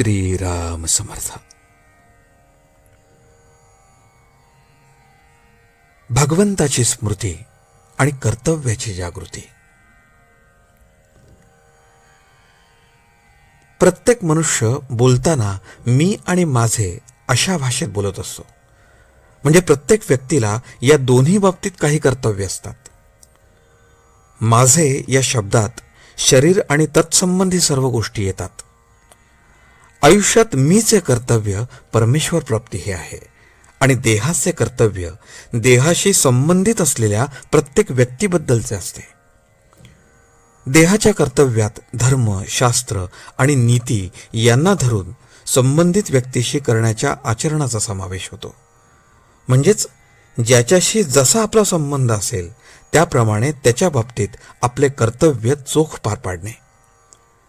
श्रीराम समर्थ। भगवंताची स्मृती आणि कर्तव्याची जागृती। प्रत्येक मनुष्य बोलताना मी आणि माझे अशा भाषेत बोलत असतो। म्हणजे प्रत्येक व्यक्तीला या दोन्ही बाबतीत काही कर्तव्य असतात। माझे या शब्दात शरीर आणि तत्संबंधी सर्व गोष्टी येतात। आयुष्यात मीचे कर्तव्य परमेश्वर प्राप्ती हे आहे. आणि देहाचे कर्तव्य देहाशी संबंधित असलेल्या प्रत्येक व्यक्तीबद्दलचे असते. देहाच्या कर्तव्यात धर्म शास्त्र आणि नीती यांना धरून संबंधित व्यक्तीशी करण्याच्या आचरणाचा समावेश होतो. म्हणजेच ज्याच्याशी जसा आपला संबंध असेल त्याप्रमाणे त्याच्या बाबतीत आपले कर्तव्य चोख पार पाडणे.